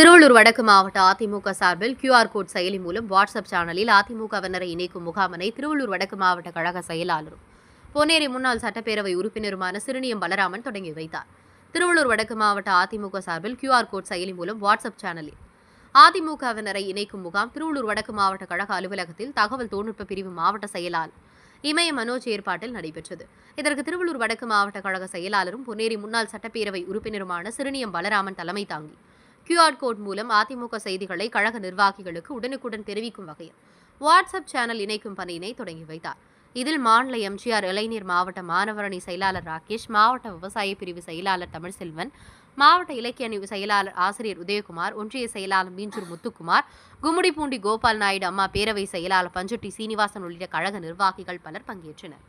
திருவள்ளூர் வடக்கு மாவட்ட அதிமுக சார்பில் கியூஆர் கோட் செயலி மூலம் வாட்ஸ்அப் சேனலில் அதிமுகவினரை இணைக்கும் முகாமினை திருவள்ளூர் வடக்கு மாவட்ட கழக செயலாளரும் பொன்னேரி முன்னாள் சட்டப்பேரவை உறுப்பினருமான சிறுனியம் பலராமன் தொடங்கி வைத்தார். திருவள்ளூர் வடக்கு மாவட்ட அதிமுக சார்பில் கியூஆர் கோட் செயலி மூலம் வாட்ஸ்அப் சேனலில் அதிமுகவினரை இணைக்கும் முகாம் திருவள்ளூர் வடக்கு மாவட்ட கழக அலுவலகத்தில் தகவல் தொழில்நுட்ப பிரிவு மாவட்ட செயலாளர் இமய மனோஜ் ஏற்பாட்டில் நடைபெற்றது. இதற்கு திருவள்ளூர் வடக்கு மாவட்ட கழக செயலாளரும் பொன்னேரி முன்னாள் சட்டப்பேரவை உறுப்பினருமான சிறுனியம் பலராமன் தலைமை தாங்கி கியூஆர் கோட் மூலம் அதிமுக செய்திகளை கழக நிர்வாகிகளுக்கு உடனுக்குடன் தெரிவிக்கும் வகையில் வாட்ஸ்அப் சேனல் இணைக்கும் பணியினை தொடங்கி வைத்தார். இதில் மாநில எம்ஜிஆர் இளைஞர் மாவட்ட மாணவரணி செயலாளர் ராகேஷ் மாவட்ட விவசாய பிரிவு செயலாளர் தமிழ்செல்வன் மாவட்ட இலக்கிய அணி செயலாளர் ஆசிரியர் உதயகுமார் ஒன்றிய செயலாளர் மீஞ்சூர் முத்துக்குமார் கும்முடிப்பூண்டி கோபால் நாயுடு அம்மா பேரவை செயலாளர் பஞ்சுட்டி சீனிவாசன் உள்ளிட்ட கழக நிர்வாகிகள் பலர் பங்கேற்றனர்.